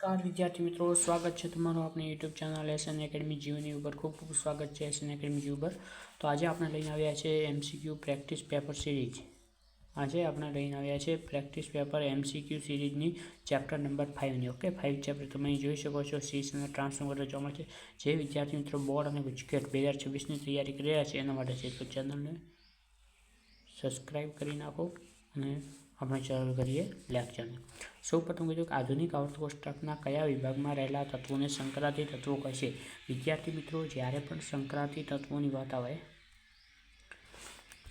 નમસ્કાર, વિદ્યાર્થી મિત્રો. સ્વાગત છે તમારું આપણી યુટ્યુબ ચેનલ એસએન એકેડમી જીવની ઉપર. ખૂબ ખૂબ સ્વાગત છે એસએન એકેડમી જી ઉપર. તો આજે આપણે લઈને આવ્યા છે એમસીક્યુ પ્રેક્ટિસ પેપર સિરીઝ. આજે આપણે લઈને આવ્યા છે પ્રેક્ટિસ પેપર એમસીક્યુ સિરીઝની ચેપ્ટર નંબર ફાઇવની ઓકે ફાઇવ ચેપ્ટર તમે જોઈ શકો છો. સીસ અને ટ્રાન્સફોર્મર જોવા છે. જે વિદ્યાર્થી મિત્રો બોર્ડ અને ગુજકેટ બે હજાર છવ્વીસની તૈયારી કરી રહ્યા છે એના માટે છે, તો ચેનલને સબસ્ક્રાઈબ કરી નાખો અને આપણે ચાલુ કરીએ લેક્ચરને સૌ પ્રથમ કીધું કે આધુનિક અર્થકોષ્ટકના કયા વિભાગમાં રહેલા તત્વોને સંક્રાંતિ તત્વો કહેશે વિદ્યાર્થી મિત્રો, જ્યારે પણ સંક્રાંતિ તત્વોની વાત આવે,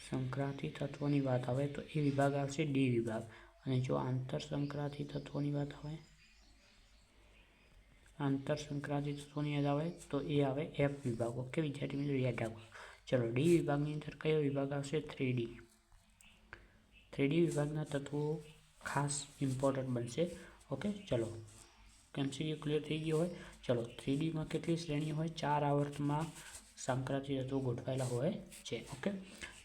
સંક્રાંતિ તત્વોની વાત આવે તો એ વિભાગ આવશે ડી વિભાગ. અને જો આંતર સંક્રાંતિ તત્વોની વાત આવે, આંતર સંક્રાંતિ તત્વોની યાદ આવે તો એ આવે એફ વિભાગ. ઓકે, વિદ્યાર્થી મિત્રો, યાદ રાખો. ચલો, ડી વિભાગની અંદર કયો વિભાગ આવશે? થ્રી ડી થ્રીડી વિભાગના તત્વો ખાસ ઇમ્પોર્ટન્ટ બનશે. ઓકે ચલો. એમસીક્યુ ક્લિયર થઈ ગયો હોય. ચલો, થ્રીડીમાં કેટલી શ્રેણી હોય? ચાર આવર્તમાં સંક્રાંતિ તત્વો ગોઠવાયેલા હોય છે. ઓકે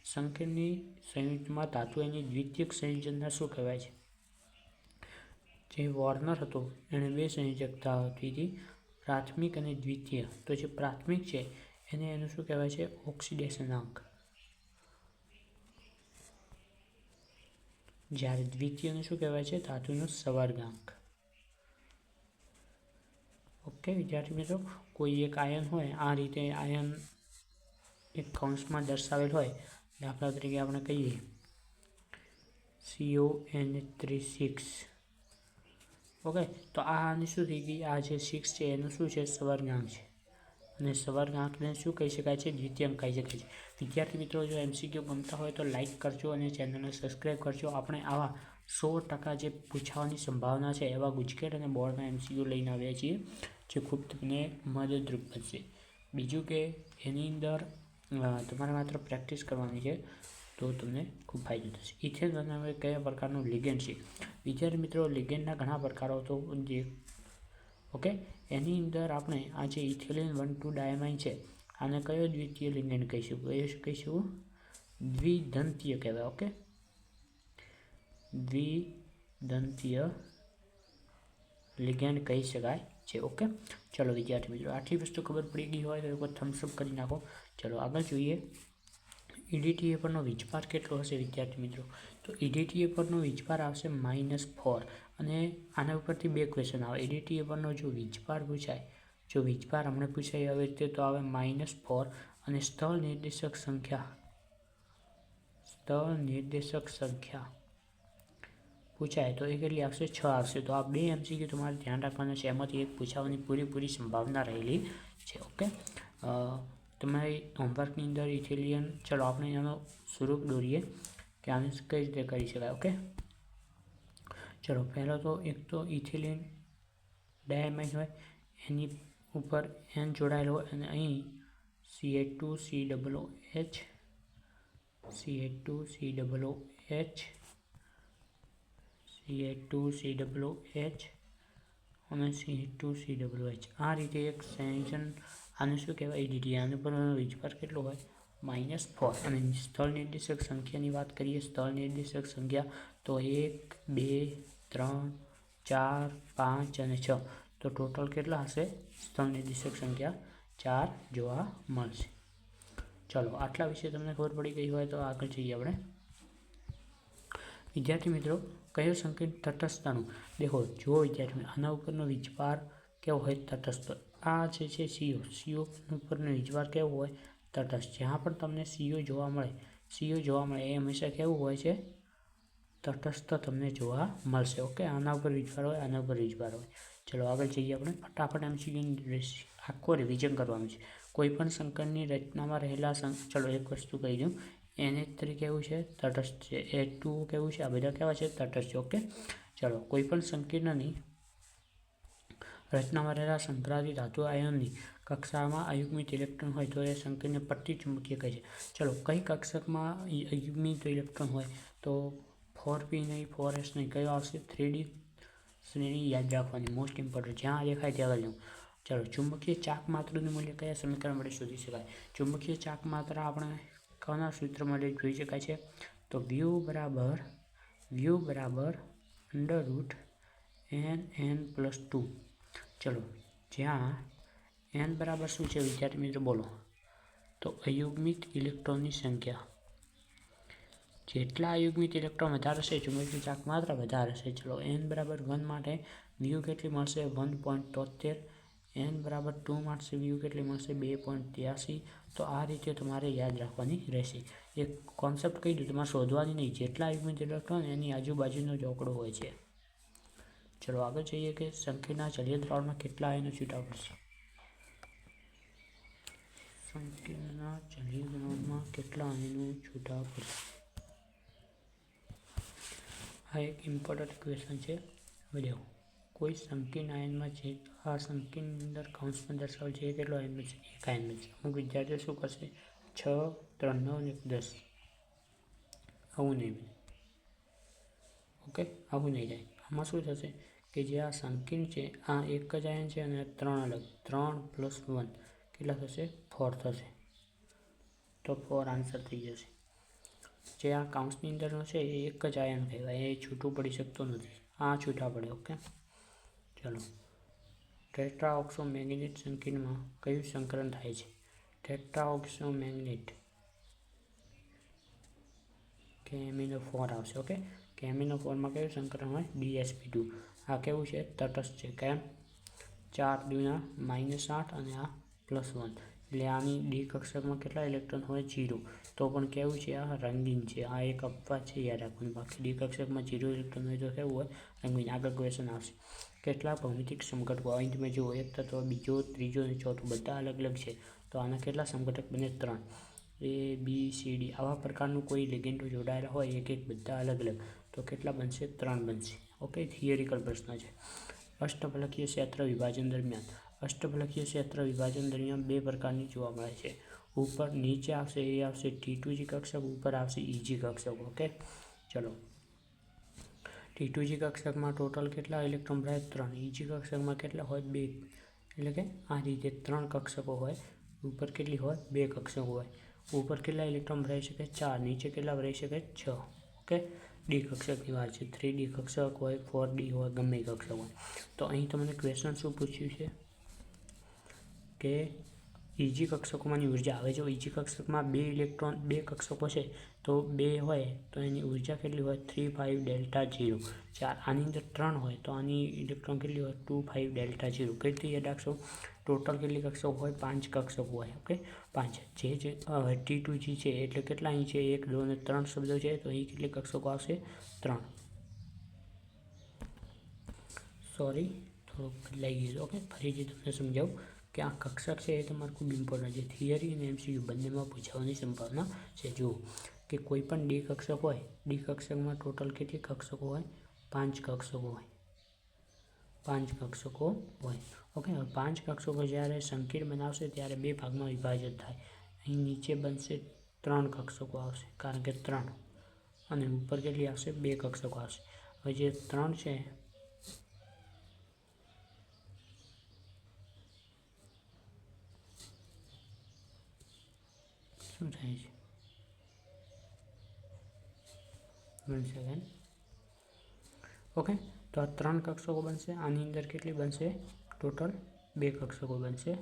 સંકેતની સંયુક્તમાં ધાતુ એની દ્વિતીયક સંયોજનના શું કહેવાય છે? જે વોર્નર હતો, એણે બે સંયોજકતા હતી હતી, પ્રાથમિક અને દ્વિતીય. તો જે પ્રાથમિક છે, એને એનું શું કહેવાય છે? ઓક્સિડેશન અંક. જ્યારે દ્વિતીયને શું કહેવાય છે? ધાતુનો સવર્ગાંક. ઓકે વિદ્યાર્થી મિત્રો, કોઈ એક આયન હોય, આ રીતે આયન એક કૌંસમાં દર્શાવેલ હોય, દાખલા તરીકે આપણે કહીએ CO N three six okay તો આની શું થઈ ગઈ? આ જે સિક્સ છે, એનું શું છે? સવર્ગાંક છે. અને સવર્ગાંકને શું કહી શકાય છે? દ્વિતીયાંક કહી શકાય છે. વિદ્યાર્થી મિત્રો, જો એમસીક્યુ ગમતા હોય તો લાઇક કરજો અને ચેનલને સબસ્ક્રાઈબ કરજો. આપણે આવા સો ટકા જે પૂછાવાની સંભાવના છે, એવા ગુજકેટ અને બોર્ડના એમસીક્યુ લઈને આવ્યા છીએ, જે ખૂબ તમને મદદરૂપ બનશે. બીજું કે એની અંદર તમારે માત્ર પ્રેક્ટિસ કરવાની છે, તો તમને ખૂબ ફાયદો થશે. ઇથેન બનાવે કયા પ્રકારનું લિગેન્ડ છે? વિદ્યાર્થી મિત્રો લિગેન્ડના ઘણા પ્રકારો તો જે ઓકે? એની અંદર આપણે આ જે ઇથિલિન વન ટુ ડાયમાઇન છે, આને કયો દ્વિતીય લિંગેન્ડ કહીશું? કયો કહીશું? દ્વિદંતીય કહેવાય, ઓકે? દ્વિદંતીય લિગેન્ડ કહી શકાય છે, ઓકે? ચલો વિદ્યાર્થી મિત્રો, આટલી વસ્તુ ખબર પડી ગઈ હોય તો એક થમ્સઅપ કરી નાખો. ચલો આગળ જોઈએ. ઈડીટીએ પરનો વીજભાર કેટલો હશે વિદ્યાર્થી મિત્રો? તો ઈડીટીએ પરનો વીજભાર આવશે માઇનસ ફોર અને આના ઉપરથી બે ક્વેશ્ચન આવે. ઈડીટીએ પરનો જો વીજભાર પૂછાય, જો વીજભાર હમણાં પૂછાય આવી રીતે, તો આવે માઇનસ ફોર અને સ્થળ નિર્દેશક સંખ્યા, સ્થળ નિર્દેશક સંખ્યા પૂછાય, તો એ કેટલી આવશે? છ આવશે. તો આ બે એમસીક્યુ તમારે ધ્યાન રાખવાના છે. એમાંથી એક પૂછાવાની પૂરેપૂરી સંભાવના રહેલી છે, ઓકે? તમારી હોમવર્કની અંદર ઇથેલિયન ચલો આપણે એનો સ્વરૂપ દોરીએ. કે આને કઈ રીતે કરી શકાય, ઓકે? ચલો, પહેલાં તો એક તો ઇથિલિન ડાયમાઇન હોય, એની ઉપર એન જોડાયેલો હોય અને અહીં C H two C double O H C H two C double O H C H two C double O H અને C two C double H આ રીતે એક સેન્શન આને શું કહેવાય? ડીટી આને પર વીજભાર કેટલો હોય? માઇનસ ફોર અને સ્થળ નિર્દેશક સંખ્યાની વાત કરીએ, સ્થળ નિર્દેશક સંખ્યા તો એક, બે, ત્રણ, ચાર, પાંચ અને છ. તો ટોટલ કેટલા હશે? સ્થળ નિર્દેશક સંખ્યા ચાર જોવા મળશે. ચલો, આટલા વિશે તમને ખબર પડી ગઈ હોય તો આગળ જઈએ આપણે. વિદ્યાર્થી મિત્રો, કયો સંકેત તટસ્થતાનું? દેખો જો વિદ્યાર્થી આના ઉપરનો વીજભાર કેવો હોય તટસ્થ? આ છે સીઓ સીઓ ઉપરનો વીજભાર કેવો હોય? તટસ્થ જ્યાં પણ તમને સીઓ જોવા મળે સીઓ જોવા મળે, એ હંમેશા કેવું હોય છે? તટસ્થ તમને જોવા મળશે, ઓકે? આના ઉપર વીજભાર હોય, આના ઉપર વીજભાર હોય. ચલો, આગળ જઈએ આપણે. ફટાફટ એમસીક્યુની આખો રિવિઝન કરવાનું છે. કોઈપણ સંકટની રચનામાં રહેલા ચલો, એક વસ્તુ કહી દઉં. એને તરીકે કેવું છે? તટસ્થ છે. એ ટુ કેવું છે? આ બધા કેવા છે? તટસ્થ ઓકે? ચલો કોઈપણ સંકીર્ણની રચનામાં રહેલા સંક્રાંતિ ધાતુ આયનની કક્ષામાં અયુગ્મિત ઇલેક્ટ્રોન હોય તો એ સંકેતને પટ્ટી ચુંબકીય કહે છે. ચલો, કઈ કક્ષકમાં અયુગ્મિત ઇલેક્ટ્રોન હોય તો ફોર પી નહીં ફોર એસ નહીં, કયો આવશે? થ્રી ડી શ્રેણી યાદ રાખવાની મોસ્ટ ઇમ્પોર્ટન્ટ જ્યાં દેખાય ત્યાં લેવું ચાલો, ચુંબકીય ચાક માત્રનું મૂલ્ય કયા સમીકરણ વડે શોધી શકાય? ચુંબકીય ચાક માત્ર આપણે કના માટે જોઈ શકાય છે? તો વ્યૂ બરાબર વ્યૂ બરાબર under root N N plus two ચલો, જ્યાં એન બરાબર શું છે વિદ્યાર્થી મિત્રો બોલો. તો અયુગ્મિત ઇલેક્ટ્રોનની સંખ્યા. જેટલા અયુગ્મિત ઇલેક્ટ્રોન વધારે છે ચુંબકીય ચાક માત્ર વધારે હશે. ચલો એન બરાબર વન માટે વ્યૂ કેટલી મળશે? વન પોઈન્ટ તોતેર. એન બરાબર ટુ મળશે વ્યૂ કેટલી મળશે? બે પોઈન્ટ ત્યાસી. તો આ રીતે તમારે યાદ રાખવાની રહેશે. એક કોન્સેપ્ટ કહી દઉં, તમારે શોધવાની નહીં. જેટલા યુગમિત ઇલેક્ટ્રોન એની આજુબાજુનો ચોકડો હોય છે. ચલો આગળ જઈએ કે સંખીના જલીય દ્રાવણમાં કેટલા આયનો છૂટા પડશે સંખ્યાના જલીય દ્રાવણમાં કેટલા આયનો છૂટા પડશે આ એક ઇમ્પોર્ટન્ટ ક્વેશ્ચન છે. હવે દેખો. કોઈ સંકીર્ણ આયનમાં છે? આ સંકીર્ણ અંદર કૌંસમાં દર્શાવે છે કેટલો આયન બનશે એક આયન બનશે અમુક વિદ્યાર્થીઓ શું કરશે? છ, ત્રણ, નવ ને દસ. આવું નહીં બને. ઓકે? આવું નહીં જાય. આમાં શું થશે? કે જે આ સંકીર્ણ છે, આ એક જ આયન છે અને ત્રણ અલગ, ત્રણ પ્લસ વન કેટલા થશે? ફોર થશે. તો ફોર આન્સર થઈ જશે. જે આ કાઉન્સની અંદરનો છે, એ એક જ આયન કહેવાય. એ છૂટું પડી શકતું નથી. આ છૂટા પડે ઓકે ચલો. ટેટ્રાઓક્સો મેગ્નેટ સંકીર્ણમાં કયું સંકલન થાય છે? ટેટ્રા ઓક્સો મેગ્નેટ કેમિનો ફોર આવશે ઓકે કેમિનો ફોરમાં કયું સંકલન હોય? ડીએસપી ટુ આ કેવું છે? તટસ્થ છે. કેમ? ચાર દુના માઇનસ આઠ અને આ પ્લસ વન. એટલે આની ડી કક્ષકમાં કેટલા ઇલેક્ટ્રોન હોય? જીરો તો પણ કેવું છે? આ રંગીન છે. આ એક અપવાદ છે, યાદ રાખવાનું. બાકી ડી કક્ષકમાં જીરો ઇલેક્ટ્રોન હોય તો કેવું હોય? રંગીન. આગળ ક્વેશ્ચન આવશે. કેટલા ભૌમિતિક સંગઠકો અહીં તમે જુઓ એક તત્વ, બીજો, ત્રીજો અને ચોથો બધા અલગ અલગ છે. તો આના કેટલા સંઘટક બને? ત્રણ. A, B, C, D. આવા પ્રકારનું કોઈ લેગેન્ડો જોડાયેલા હોય? એક એક બધા અલગ અલગ. તો કેટલા બનશે? ત્રણ બનશે. ઓકે થિયરિકલ પ્રશ્ન છે. અષ્ટફલકીય ક્ષેત્ર વિભાજન દરમિયાન. અષ્ટફલકીય ક્ષેત્ર વિભાજન દરમિયાન બે પ્રકારની જોવા મળે છે. ઉપર નીચે આવશે, એ આવશે ટી ટુજી કક્ષક, ઉપર આવશે ઇજી કક્ષક, ઓકે? ચલો. ટી ટુજી કક્ષકમાં ટોટલ કેટલા ઇલેક્ટ્રોન ભરાય ત્રણ. ઇજી કક્ષકમાં કેટલા હોય? બે. એટલે કે આ રીતે ત્રણ કક્ષકો હોય. ઉપર કેટલી હોય? બે કક્ષકો હોય. ઉપર કેટલા ઇલેક્ટ્રોન ભરાઈ શકે? ચાર. નીચે કેટલા ભરાઈ શકે? છ. ઓકે? ડી કક્ષકની વાત છે. થ્રી ડી કક્ષક હોય ફોર ડી હોય, ગમે કક્ષક હોય. તો અહીં તમને ક્વેશ્ચન શું પૂછ્યું છે? કે ઇજી કક્ષકોમાંની ઊર્જા આવે જો ઇજી કક્ષકમાં બે ઇલેક્ટ્રોન બે કક્ષકો છે, તો બે હોય, તો એની ઊર્જા કેટલી હોય? થ્રી ફાઇવ ડેલ્ટા ઝીરો ચાર, આની અંદર ત્રણ હોય, તો આની ઇલેક્ટ્રોન કેટલી હોય? ટુ ફાઇવ ડેલ્ટા ઝીરો કઈ રીતે યાદ રાખશો? ટોટલ કેટલી કક્ષકો હોય? પાંચ કક્ષકો હોય ઓકે પાંચ. જે જે ટી ટુ જી છે, એટલે કેટલા અહીં છે? એક દો અને ત્રણ શબ્દો છે, તો અહીં કેટલી કક્ષકો આવશે? ત્રણ. સોરી થોડુંક બદલાઈ ગયું ઓકે ફરીથી તમને સમજાવું કે આ કક્ષક છે એ તમારે ખૂબ ઇમ્પોર્ટન્ટ છે. થિયરી અને એમસીયુ બંનેમાં પૂછાવાની સંભાવના છે. જુઓ કે કોઈ પણ ડી કક્ષક હોય ડી કક્ષકમાં ટોટલ કેટલી કક્ષકો હોય? પાંચ કક્ષકો હોય. પાંચ કક્ષકો હોય. ઓકે, હવે પાંચ કક્ષકો જ્યારે સંકીર્ણ બનાવશે, ત્યારે બે ભાગમાં વિભાજિત થાય. અહીં નીચે બનશે ત્રણ કક્ષકો આવશે, કારણ કે ત્રણ. અને ઉપર કેટલી આવશે? બે કક્ષકો આવશે. હવે જે ત્રણ છે, શું થાય છે? વન સેકન્ડ ઓકે તો આ ત્રણ કક્ષકો બનશે. આની અંદર કેટલી બનશે? ટોટલ બે કક્ષકો બનશે.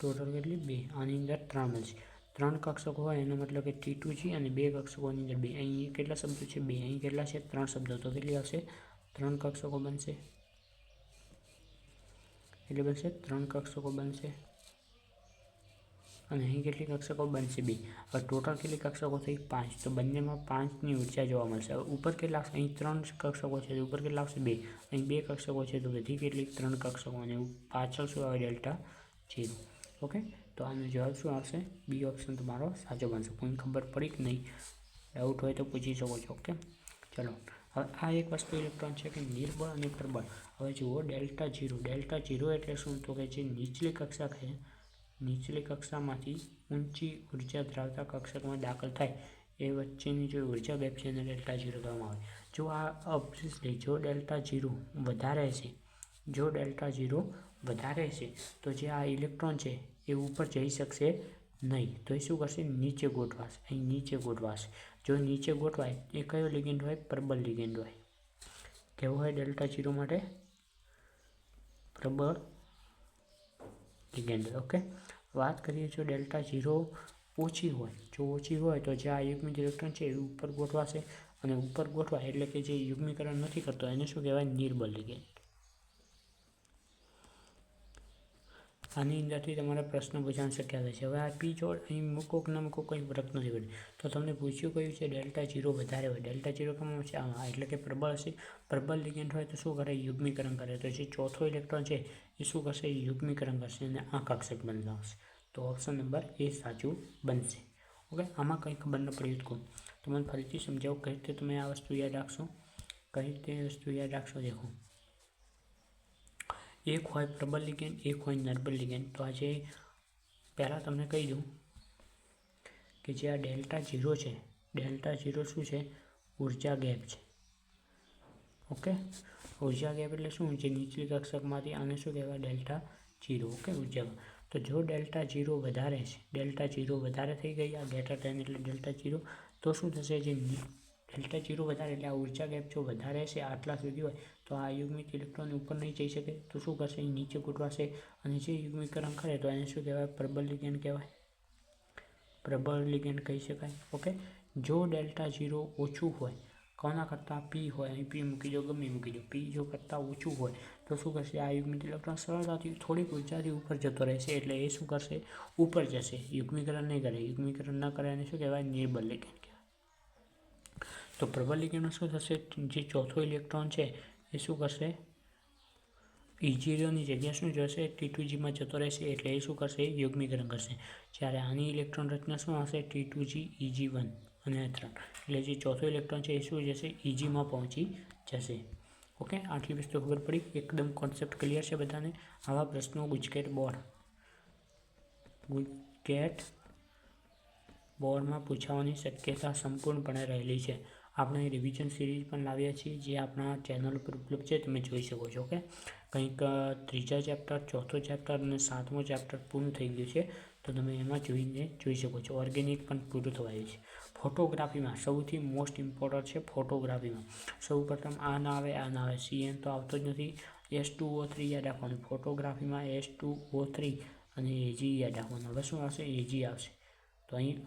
ટોટલ કેટલી? બે. આની અંદર ત્રણ બનશે. ત્રણ કક્ષકો હોય એનો મતલબ કે ટી ટુ છે અને બે કક્ષકોની અંદર બે. અહીં કેટલા શબ્દો છે? બે. અહીં કેટલા છે? ત્રણ શબ્દો. તો કેટલી આવશે? ત્રણ કક્ષકો બનશે. એટલે બનશે ત્રણ કક્ષકો બનશે. અને અહીં કેટલી કક્ષકો બનશે? બે. હવે ટોટલ કેટલી કક્ષકો થઈ? પાંચ. તો બંનેમાં પાંચની ઊર્જા જોવા મળશે. હવે ઉપર કેટલા અહીં ત્રણ કક્ષકો છે. ઉપર કેટલા આવશે? બે. અહીં બે કક્ષકો છે. તો બધી કેટલી ત્રણ કક્ષકો અને પાછળ શું આવે? ડેલ્ટા જીરો ઓકે તો આનો જવાબ શું આવશે? બી ઓપ્શન તમારો સાચો બનશે. કોઈ ખબર પડી કે નહીં? ડાઉટ હોય તો પૂછી શકો છો. ઓકે ચલો. હવે આ એક વસ્તુ ઇલેક્ટ્રોન છે કે નિર્બળ અને પ્રબળ. હવે જુઓ, ડેલ્ટા જીરો ડેલ્ટા જીરો એટલે શું? તો કે જે નીચલી કક્ષા છે નીચલી કક્ષામાંથી ઊંચી ઊર્જા ધરાવતા કક્ષકમાં દાખલ થાય એ વચ્ચેની જો ઊર્જા ગેપ છે એને ડેલ્ટા જીરો કહેવામાં આવે. જો આ ઓબ્વિયસલી જો ડેલ્ટા ઝીરો વધારે છે, જો ડેલ્ટા ઝીરો વધારે છે, તો જે આ ઇલેક્ટ્રોન છે એ ઉપર જઈ શકશે નહીં. તો એ શું કરશે? નીચે ગોઠવાશે. અહીં નીચે ગોઠવાશે. જો નીચે ગોઠવાય, એ કયો લિગેન્ડ હોય? પ્રબલ લિગેન્ડ હોય. કેવું હોય ડેલ્ટા જીરો માટે? પ્રબળ લિગેન્ડ ઓકે વાત કરીએ જો ડેલ્ટા ઝીરો ઓછી હોય, જો ઓછી હોય તો જે આ યુગ્મિક ઇલેક્ટ્રોન છે એ ઉપર ગોઠવાશે અને ઉપર ગોઠવાય એટલે કે જે યુગ્મીકરણ નથી કરતો એને શું કહેવાય? નિર્બલ લિગેન્ડ. આની અંદરથી તમારે પ્રશ્ન પૂછવાની શક્યતા છે. હવે આ પી જોડ અહીં મૂકો કે ના મૂકો કંઈ ફરક નથી પડે. તો તમને પૂછ્યું કયું છે? ડેલ્ટા જીરો વધારે હોય. ડેલ્ટા જીરો કેમ છે? આમાં. એટલે કે પ્રબળ હશે. પ્રબળ લિગેન્ડ હોય તો શું કરે? યુગ્મીકરણ કરે. તો જે ચોથો ઇલેક્ટ્રોન છે એ શું કરશે યુગ્મીકરણ કરશે અને આકર્ષક બદલાવશે તો ઓપ્શન નંબર એ સાચું બનશે ઓકે આમાં કંઈ ખબર ન પડી તો મને ફરીથી સમજાવો કઈ રીતે તમે આ વસ્તુ યાદ રાખશો કઈ રીતે વસ્તુ યાદ રાખશો દેખો એક હોય પ્રબલ લિગેન્ડ એક હોય નર્બલ લિગેન્ડ તો આજે પહેલાં તમને કહી દઉં કે જે આ ડેલ્ટા ઝીરો છે ડેલ્ટા ઝીરો શું છે ઊર્જા ગેપ છે ઓકે ઊર્જા ગેપ એટલે શું? છે નીચલી કક્ષકમાંથી આને શું કહેવાય? Delta zero. ઓકે, ઊર્જા તો જો ડેલ્ટા જીરો વધારે છે, ડેલ્ટા જીરો વધારે થઈ ગઈ, આ ગેટર ટેન એટલે ડેલ્ટા જીરો, તો શું થશે? જે ડેલ્ટા જીરો વધારે એટલે આ ઊર્જા ગેપ જો વધારે છે, આટલા સુધી હોય, તો આ યુગ્મિક ઇલેક્ટ્રોન ઉપર નહીં જઈ શકે. તો શું કરશે? એ નીચે ગોઠવાશે. અને જે યુગ્મિકરણ કરે તો એને શું કહેવાય? પ્રબળ લિગેન્ડ કહેવાય. પ્રબળ લિગેન્ડ કહી શકાય. ઓકે? જો ડેલ્ટા જીરો ઓછું હોય કોના કરતાં પી હોય અહીં પી મૂકી દો ગમે મૂકી દો પી જો કરતાં ઓછું હોય તો શું કરશે આ યુગ્મિક ઇલેક્ટ્રોન સરળતાથી થોડીક ઊંચાથી ઉપર જતો રહેશે એટલે એ શું કરશે ઉપર જશે યુગ્મીકરણ નહીં કરે યુગ્મીકરણ ન કરે એને શું કહેવાય નિર્બલ લિગેન્ડ તો પ્રબળ લિગેન્ડમાં શું થશે જે ચોથો ઇલેક્ટ્રોન છે એ શું કરશે ઇજીરોની જગ્યા શું જશે ટી ટુ જીમાં જતો રહેશે એટલે એ શું કરશે યુગ્મીકરણ કરશે જ્યારે આની ઇલેક્ટ્રોન રચના શું હશે t two g e g one અને ત્રણ. એટલે જે ચોથો ઇલેક્ટ્રોન છે એ શું જશે? ઇજીમાં પહોંચી જશે. ઓકે આટલી વસ્તુ ખબર પડી. એકદમ કોન્સેપ્ટ ક્લિયર છે બધાને. આવા પ્રશ્નો ગુજકેટ બોર્ડ ગુજકેટ બોર્ડમાં પૂછાવાની શક્યતા સંપૂર્ણપણે રહેલી છે. આપણે રિવિઝન સિરીઝ પણ લાવ્યા છીએ, જે આપણા ચેનલ ઉપર ઉપલબ્ધ છે, તમે જોઈ શકો છો ઓકે કંઈક ત્રીજા ચેપ્ટર ચોથો ચેપ્ટર અને સાતમો ચેપ્ટર પૂર્ણ થઈ ગયું છે, તો તમે એમાં જોઈને જોઈ શકો છો ઓર્ગેનિક પણ પૂરું થવાયું છે. ફોટોગ્રાફીમાં સૌથી મોસ્ટ ઇમ્પોર્ટન્ટ છે ફોટોગ્રાફીમાં સૌ પ્રથમ આ ના આવે, આ ના આવે સીએન તો આવતો જ નથી. એસ ટુ ઓ થ્રી યાદ રાખવાનું ફોટોગ્રાફીમાં એસ ટુ ઓ થ્રી અને એજી યાદ રાખવાનું. હવે શું આવશે? એજી આવશે. તો અહીં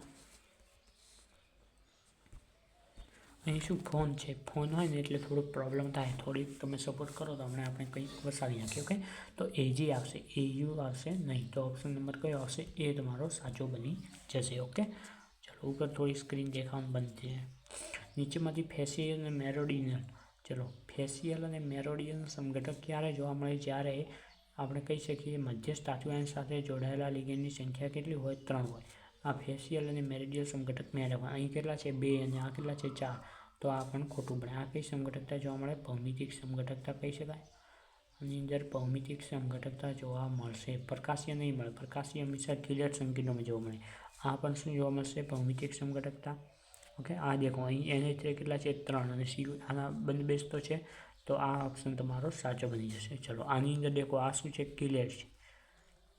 અહીં શું ફોન છે? ફોન હોય ને એટલે થોડુંક પ્રોબ્લેમ થાય. થોડીક તમે સપોર્ટ કરો તો હમણાં આપણે કંઈક વસાવી નાખીએ ઓકે તો એજી આવશે. એયુ આવશે નહીં તો ઓપ્શન નંબર કયો આવશે? એ તમારો સાચો બની જશે. ઓકે ચલો, ઉપર થોડી સ્ક્રીન દેખાવાનું બંધ છે. નીચેમાંથી ફેસિયલ અને મેરોડિયલ ચલો ફેસિયલ અને મેરોડિયન સમઘટક ક્યારે જોવા મળે? જ્યારે આપણે કહી શકીએ મધ્યસ્થ આચુઆયન સાથે જોડાયેલા લિગેન્ડની સંખ્યા કેટલી હોય? ત્રણ હોય. આ ફેસિયલ અને મેરેડિયલ સમઘટક મેળવવા. અહીં કેટલા છે? બે અને આ કેટલા છે? ચાર. તો આ પણ ખોટું પડે આ કઈ સમઘટકતા જોવા મળે? ભૌમિતિક સમઘટકતા કહી શકાય? આની અંદર ભૌમિતિક સમઘટકતા જોવા મળશે. પ્રકાશીય નહીં મળે. પ્રકાશીય હંમેશા કિલર સંકીર્ણમાં જોવા મળે. આ પણ શું જોવા મળશે? ભૌમિતિક સમઘટકતા ઓકે, આ દેખો. અહીં એને કેટલા છે? ત્રણ. અને સી આના બંધ બેસતો છે. તો આ ઓપ્શન તમારો સાચો બની જશે. ચલો, આની અંદર દેખો, આ શું છે? કિલેટ છે.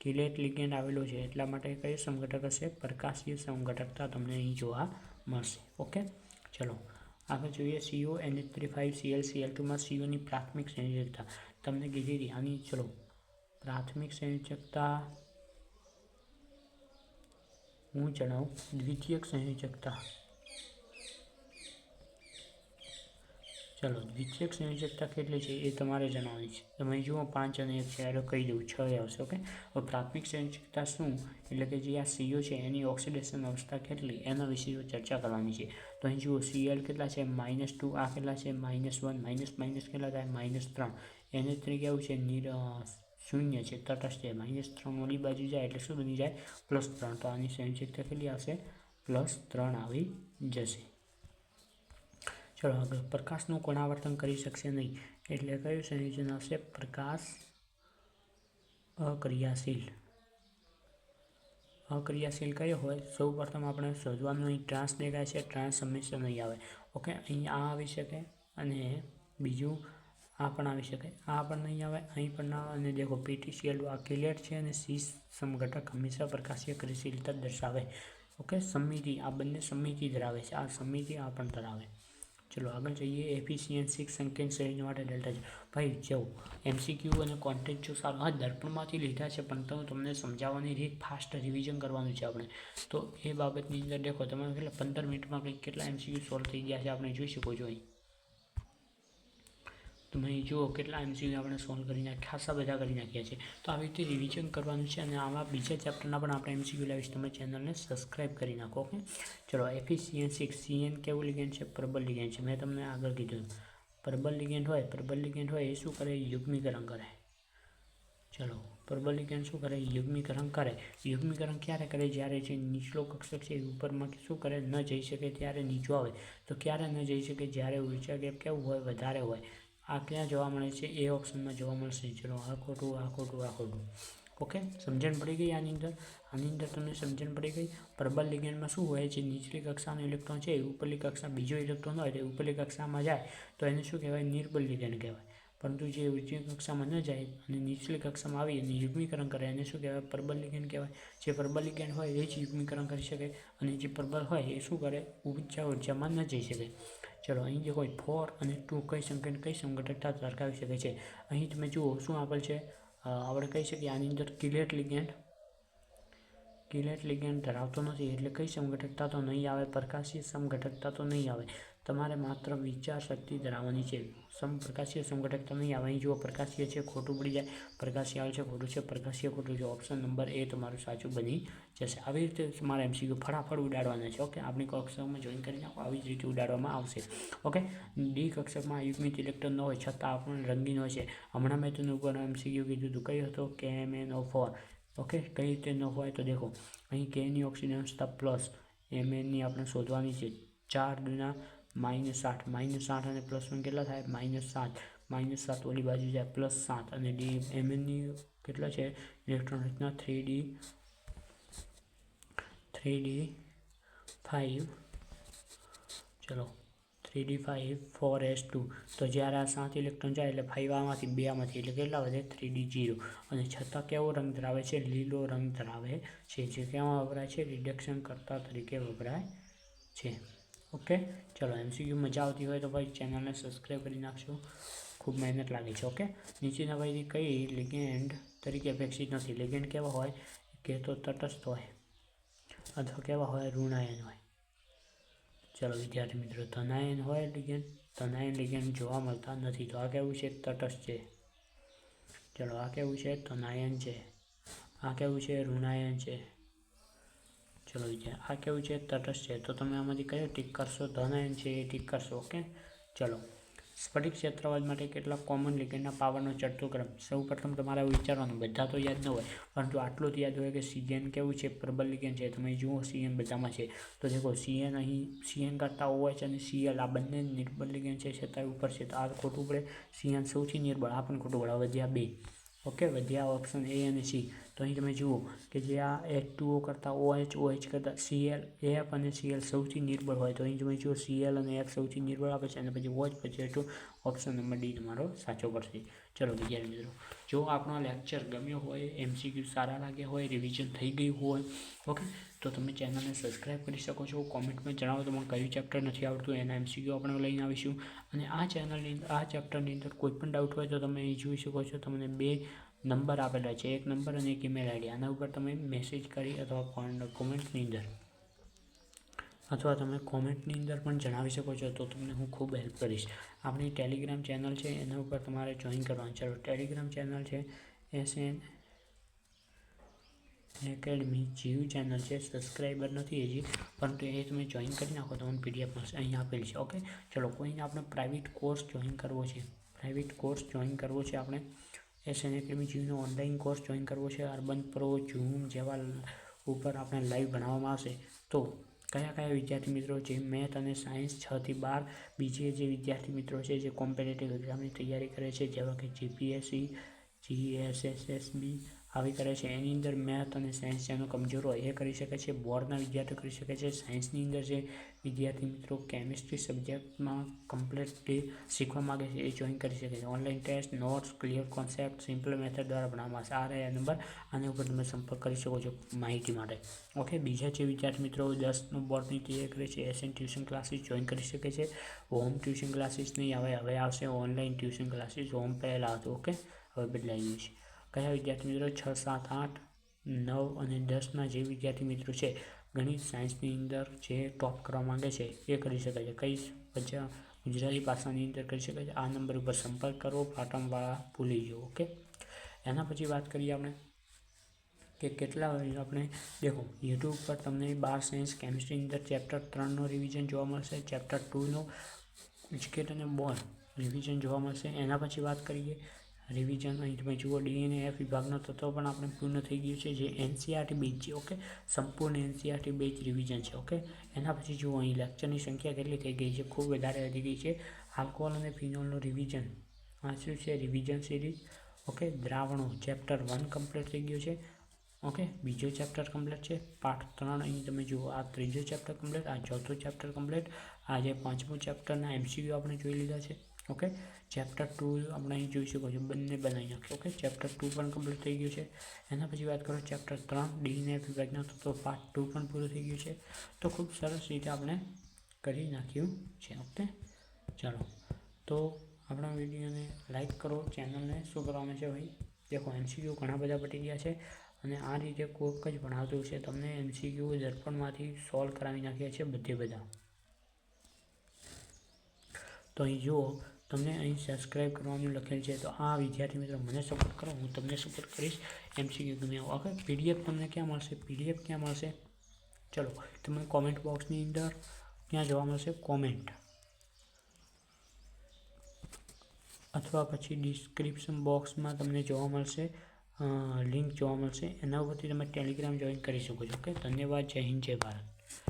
કિલેટ લિગેન્ડ આવેલો છે. એટલા માટે કઈ સંગઠક હશે? પ્રકાશીય સંગઠકતા તમને અહીં જોવા મળશે. ઓકે, ચલો. આગળ જોઈએ C O N H three five C L C L ટુમાં સીઓની પ્રાથમિક સંયોજકતા તમને કીધી હતી. આની ચલો. પ્રાથમિક સંયોજકતા હું જણાવું. દ્વિતીયક સંયોજકતા ચલો દ્વિતીયક સંયોજકતા કેટલી છે એ તમારે જણાવવી છે. તમે જુઓ, પાંચ અને એક છે એટલે કહી દઉં, છ આવશે, ઓકે? હવે પ્રાથમિક સંયોજકતા શું? એટલે કે જે આ સીઓ છે, એની ઓક્સિડેશન અવસ્થા કેટલી? એના વિશે ચર્ચા કરવાની છે. તો અહીં જુઓ સીએલ કેટલા છે? માઇનસ ટુ, આ કેટલા છે? માઇનસ વન, માઇનસ માઇનસ કેટલા થાય? માઇનસ ત્રણ. એને તરીકે આવું છે નિર શૂન્ય છે, તટસ્થ છે. માઇનસ ત્રણ ઓલી બાજુ જાય એટલે શું બની જાય? પ્લસ ત્રણ. તો આની સંયોજકતા કેટલી આવશે? પ્લસ ત્રણ આવી જશે. ચલો આગળ. પ્રકાશનું કોણાવર્તન કરી શકશે નહીં. એટલે કયું સંયોજન આવશે પ્રકાશ અક્રિયાશીલ. અક્રિયાશીલ કયો હોય? સૌ પ્રથમ આપણે શોધવાનું. અહીં ટ્રાન્સ દેખાય છે ટ્રાન્સ હંમેશા નહીં આવે. ઓકે, અહીં આ આવી શકે અને બીજું આ પણ આવી શકે. આ પણ નહીં આવે, અહીં પણ ના આવે. અને દેખો પીટીસીએલ આ ક્લિયર છે અને સી સમઘટક હંમેશા પ્રકાશીય ક્રિશીલતા દર્શાવે. ઓકે, સમિતિ, આ બંને સમિતિ ધરાવે છે. આ સમિતિ આ પણ ધરાવે. ચલો આગળ જઈએ. એફિશિયન્ટ સિક્સ સંકેત શ્રેણી માટે ડેલ્ટા છે. ભાઈ જો એમસીક્યુ અને કોન્ટેન્ટ જો સારું હા, દર્પણમાંથી લીધા છે, પણ તો તમને સમજાવવાની રીત ફાસ્ટ રિવિઝન કરવાનું છે આપણે. તો એ બાબતની અંદર દેખો તમે કેટલા પંદર મિનિટમાં કંઈક કેટલા એમસીક્યુ સોલ્વ થઈ ગયા છે, આપણે જોઈ શકો છો અહીં. તમે અહીં જુઓ કેટલા એમસીક્યુ આપણે સોલ્વ કરી નાખ્યા ખાસા બધા કરી નાખ્યા છે. તો આવી રીતે રિવિઝન કરવાનું છે અને આવા બીજા ચેપ્ટરના પણ આપણે એમસીક્યુ લાવીશ. તમે ચેનલને સબસ્ક્રાઇબ કરી નાખો ઓકે ચલો એફિશિયન સિક્સ સીએન કેવું લિગેન્ડ છે? પ્રબલ લિગેન્ડ છે. મેં તમને આગળ કીધું પ્રબલ લિગેન્ડ હોય પ્રબલ લિગેન્ડ હોય એ શું કરે? યુગ્મીકરણ કરે. ચલો પ્રબલ લિગેન્ડ શું કરે? યુગ્મીકરણ કરે. યુગ્મીકરણ ક્યારે કરે? જ્યારે જે નીચલો કક્ષક છે એ ઉપરમાં શું કરે? ન જઈ શકે, ત્યારે નીચો આવે. તો ક્યારે ન જઈ શકે? જ્યારે ઊર્જા ગેપ કેવું હોય? વધારે હોય. આ ક્યાં જોવા મળે છે? એ ઓપ્શનમાં જોવા મળશે. ચલો, આ ખોટું આ ખોટું આ ખોટું. ઓકે સમજણ પડી ગઈ આની અંદર? આની અંદર તમને સમજણ પડી ગઈ? પ્રબલ લિગેન્ડમાં શું હોય છે? નીચલી કક્ષાનો ઇલેક્ટ્રોન છે ઉપરલી કક્ષા બીજો ઇલેક્ટ્રોન હોય, તો ઉપરલી કક્ષામાં જાય. તો એને શું કહેવાય? નિર્બલ લિગેન્ડ કહેવાય. પરંતુ જે ઉચ્ચ કક્ષામાં ન જાય અને નીચલી કક્ષામાં આવી અને યુગ્મીકરણ કરે, એને શું કહેવાય? પ્રબલ લિગેન્ડ કહેવાય. જે પ્રબલ લિગેન્ડ હોય, એ જ યુગ્મીકરણ કરી શકે. અને જે પ્રબલ હોય, એ શું કરે? ઊંચા ઉર્જામાં ન જઈ શકે. ચલો, અહીં જે કોઈ ફોર અને ટુ કઈ સંકેત કઈ સંઘટકતા દર્શાવી શકે છે. અહીં તમે જુઓ, શું આપેલ છે? આપણે કહી શકીએ આની અંદર કિલેટ લિગેન્ડ કિલેટ લિગેન્ડ ધરાવતો નથી એટલે કઈ સમઘટકતા તો નહીં આવે, પ્રકાશીય સમઘટકતા તો નહીં આવે. તમારે માત્ર વિચાર શક્તિ ધરાવવાની છે. સમપ્રકાશીય સમઘટકતા નહીં આવે. અહીં જુઓ, પ્રકાશીય છે, ખોટું પડી જાય. પ્રકાશીય આવે છે, ખોટું છે, પ્રકાશીય ખોટું છે. ઓપ્શન નંબર એ તમારું સાચું બની જશે. આવી રીતે તમારે એમસીક્યુ ફટાફટ ઉડાડવાના છે. ઓકે આપણી કક્ષકમાં જોઈન કરી નાખો આવી જ રીતે ઉડાડવામાં આવશે. ઓકે ડી કક્ષકમાં યુગમિત ઇલેક્ટ્રોન ન હોય, છતાં આપણને રંગીન હોય છે. હમણાં મેં તેનું ઉપર એમસીક્યુ કીધું હતું. કયું હતો? કે M N O four okay? કઈ રીતે ન હોય તો દેખો, અહીં કેની ઓક્સિડન્સતા પ્લસ એમએનની આપણે શોધવાની છે. ચાર દુના માઇનસ આઠ. માઇનસ આઠ અને પ્લસ વન કેટલા થાય? માઇનસ સાત. માઇનસ સાત ઓલી બાજુ જાય. પ્લસ સાત અને ડી એમએનની કેટલા છે? ઇલેક્ટ્રોન રચના three D three D five ચલો. Three D five four S two. તો જ્યારે આ સાત ઇલેક્ટ્રોન જાય એટલે ફાઇવ આમાંથી બે આમાંથી એટલે કેટલા વધે થ્રી ડી જીરો અને છતાં કેવો રંગ ધરાવે છે? લીલો રંગ ધરાવે છે. જે કેમાં વપરાય છે? રિડક્શન કરતા તરીકે વપરાય છે. ઓકે? ચલો, એમસીક્યુ મજા આવતી હોય તો ભાઈ ચેનલને સબસ્ક્રાઈબ કરી નાખશો ખૂબ મહેનત લાગે છે, ઓકે? નીચેના ભાઈ કઈ લિગેન્ડ તરીકે અપેક્ષિત નથી. લિગેન્ડ કેવા હોય? કે તો તટસ્થ હોય. અથવા કેવા હોય? ઋણાયન હોય. ચલો વિદ્યાર્થી મિત્રો ધનાયન હોય લિગેન્ડ ધનાયન લિગેન્ડ જોવા મળતા નથી. તો આ કેવું છે? તટસ્થ છે. ચલો, આ કેવું છે? ધનાયન છે. આ કેવું છે? ઋણાયન છે. ચલો વિદ્યાર્થી આ કેવું છે? તટસ્થ છે. તો તમે આમાંથી કયો ટીક કરશો? ધનાયન છે એ ટીક કરશો, ઓકે? ચલો. સ્ફટિક ક્ષેત્રવાદ માટે કેટલાક કોમન લિગેન્ડના પાવરનો ચડતો ક્રમ. સૌ પ્રથમ તમારે વિચારવાનું. બધા તો યાદ ન હોય, પરંતુ આટલું જ યાદ હોય કે સીએન કેવું છે? પ્રબલ લિગેન્ડ છે. તમે જુઓ સીએન બધામાં છે. તો દેખો સીએન અહીં સીએન કરતાં હોય છે અને સીએલ આ બંને નિર્બલ લિગેન્ડ છે. છતાં ઉપર છે. તો આ ખોટું પડે. સીએન સૌથી નિર્બળ, આ પણ ખોટું પડે. વધ્યા બે. ઓકે? વધ્યા ઓપ્શન એ અને સી તો અહીં તમે જુઓ કે જે આ એચ ટુઓ કરતાં ઓએચ ઓએચ કરતાં સીએલ એફ અને સીએલ સૌથી નિર્બળ હોય. તો અહીં તમે જુઓ સીએલ અને એફ સૌથી નિર્બળ આપે છે અને પછી ઓએચ પછી એટલું ઓપ્શન નંબર ડી તમારો સાચો પડશે. ચલો વિદ્યાર્થી મિત્રો, જો આપણો લેક્ચર ગમ્યો હોય એમસીક્યુ સારા લાગ્યા હોય રિવિઝન થઈ ગયું હોય, ઓકે, તો તમે ચેનલને સબસ્ક્રાઈબ કરી શકો છો. કોમેન્ટમાં જણાવો તમને કયું ચેપ્ટર નથી આવડતું, એના એમસીક્યુ આપણે લઈને આવીશું. અને આ ચેનલની આ ચેપ્ટરની અંદર કોઈ પણ ડાઉટ હોય તો તમે અહીં જોઈ શકો છો. તમને બે નંબર આપેલા છે. એક નંબર અને એક ઈમેલ આઈડી આના ઉપર તમે મેસેજ કરી અથવા કોમેન્ટની અંદર અથવા તમે કોમેન્ટની અંદર પણ જણાવી શકો છો તો તમને હું ખૂબ હેલ્પ કરીશ. આપણી ટેલિગ્રામ ચેનલ છે. એના ઉપર તમારે જોઈન કરવાનું. ચાલો ટેલિગ્રામ ચેનલ છે. S N academy Jeev channel છે. સબસ્ક્રાઈબર નથી હજી, પરંતુ એ તમે જોઈન કરી નાખો તમને પીડીએફ મળશે. અહીં આપેલ છે. ઓકે ચલો, કોઈને આપણે પ્રાઇવેટ કોર્સ જોઈન કરવો છે? પ્રાઇવેટ કોર્સ જોઈન કરવો છે આપણે? એસ એન એકેડમી જીવનો ઓનલાઈન કોર્સ જોઈન કરવો છે. અર્બન પ્રો ઝૂમ જેવા ઉપર આપણે લાઈવ ભણાવવામાં આવશે. તો કયા કયા વિદ્યાર્થી મિત્રો જે મેથ અને સાયન્સ છથી બાર બીજે જે વિદ્યાર્થી મિત્રો છે જે કોમ્પિટેટિવ એક્ઝામની તૈયારી કરે છે, જેવા કે જીપીએસસી જીએસએસએસબી આવી કરે છે. એની અંદર મેથ અને સાયન્સ જેનો કમજોર હોય એ કરી શકે છે. બોર્ડના વિદ્યાર્થીઓ કરી શકે છે. સાયન્સની અંદર જે વિદ્યાર્થી મિત્રો કેમિસ્ટ્રી સબ્જેક્ટમાં કમ્પ્લીટલી શીખવા માગે છે, એ જોઈન કરી શકે છે. Online test notes clear concept simple method દ્વારા ભણાવવામાં આવશે આ રહ્યા નંબર આના ઉપર તમે સંપર્ક કરી શકો છો માહિતી માટે. ઓકે બીજા જે વિદ્યાર્થી મિત્રો દસનું બોર્ડની તૈયારી કરે છે એસએન ટ્યુશન ક્લાસીસ જોઈન કરી શકે છે. હોમ ટ્યુશન ક્લાસીસ નહીં આવે હવે આવશે ઓનલાઈન ટ્યુશન ક્લાસીસ હોમ પહેલાં હતું. ઓકે હવે બદલાઈ ગયું છે. કયા વિદ્યાર્થી મિત્રો છ, સાત, આઠ, નવ અને દસના જે વિદ્યાર્થી મિત્રો છે, ગણિત સાયન્સની અંદર જે ટોપ કરવા માંગે છે, એ કરી શકાય છે. કઈ પછી ગુજરાતી ભાષાની અંદર કરી શકાય છે. આ નંબર ઉપર સંપર્ક કરવો પાટણવાળા ભૂલી જવો ઓકે એના પછી વાત કરીએ આપણે કે કેટલા આપણે, દેખો, યુટ્યુબ પર તમને બાર સાયન્સ કેમિસ્ટ્રીની અંદર ચેપ્ટર ત્રણનો રિવિઝન જોવા મળશે ચેપ્ટર ટુનો વિસ્કેટ અને બોન રિવિઝન જોવા મળશે. એના પછી વાત કરીએ રિવિઝન અહીં તમે જુઓ ડીએનએ એફ વિભાગનો તત્વ પણ આપણે પૂર્ણ થઈ ગયું છે, જે એનસીઆરટી બેચ છે, ઓકે? સંપૂર્ણ એનસીઆરટી બેચ રિવિઝન છે, ઓકે? એના પછી જુઓ, અહીં લેક્ચરની સંખ્યા કેટલી થઈ ગઈ છે, ખૂબ વધારે વધી ગઈ છે. આલ્કોહોલ અને ફિનોલનું રિવિઝન આ શું છે? Revision series okay? દ્રાવણો chapter one complete થઈ ગયું છે, ઓકે? બીજો ચેપ્ટર કમ્પ્લીટ છે પાઠ ત્રણ અહીં તમે જુઓ, આ ત્રીજો ચેપ્ટર કમ્પ્લીટ આ ચોથો ચેપ્ટર કમ્પ્લીટ આજે પાંચમું ચેપ્ટરના એમસીક્યુ આપણે જોઈ લીધા છે. ઓકે? ચેપ્ટર ટુ આપણે અહીં જોઈ શકો છો, બંને બનાવી નાખ્યો ઓકે? ચેપ્ટર ટુ પણ કમ્પ્લીટ થઈ ગયું છે. એના પછી વાત કરો ચેપ્ટર ત્રણ ડીને વિભાગના તો પાર્ટ ટુ પણ પૂરું થઈ ગયું છે. તો ખૂબ સરસ રીતે આપણે કરી નાખ્યું છે, ઓકે? ચાલો. તો આપણા વિડીયોને લાઈક કરો ચેનલને શું કરવાનું છે ભાઈ? દેખો એમસીક્યુ ઘણા બધા પટી ગયા છે અને આ રીતે કોઈક જ ભણાવતું છે. તમને એમસીક્યુ દર્પણમાંથી સોલ્વ કરાવી નાખ્યા છે બધે બધા. તો અહીં જુઓ તમને અહીં સબસ્ક્રાઈબ કરવાનું લખેલ છે. તો આ વિદ્યાર્થી મિત્રો, મને સપોર્ટ કરો. હું તમને સપોર્ટ કરીશ. એમસીક્યુ ગમે ઓકે પીડીએફ તમને ક્યાં મળશે? પીડીએફ ક્યાં મળશે? ચલો, તમને કોમેન્ટ બોક્સની અંદર ક્યાં જોવા મળશે? કોમેન્ટ અથવા પછી ડિસ્ક્રિપ્શન બોક્સમાં તમને જોવા મળશે. લિંક જોવા મળશે. એના ઉપરથી તમે ટેલિગ્રામ જોઈન કરી શકો છો. ઓકે? ધન્યવાદ. જય હિન્દ, જય ભારત.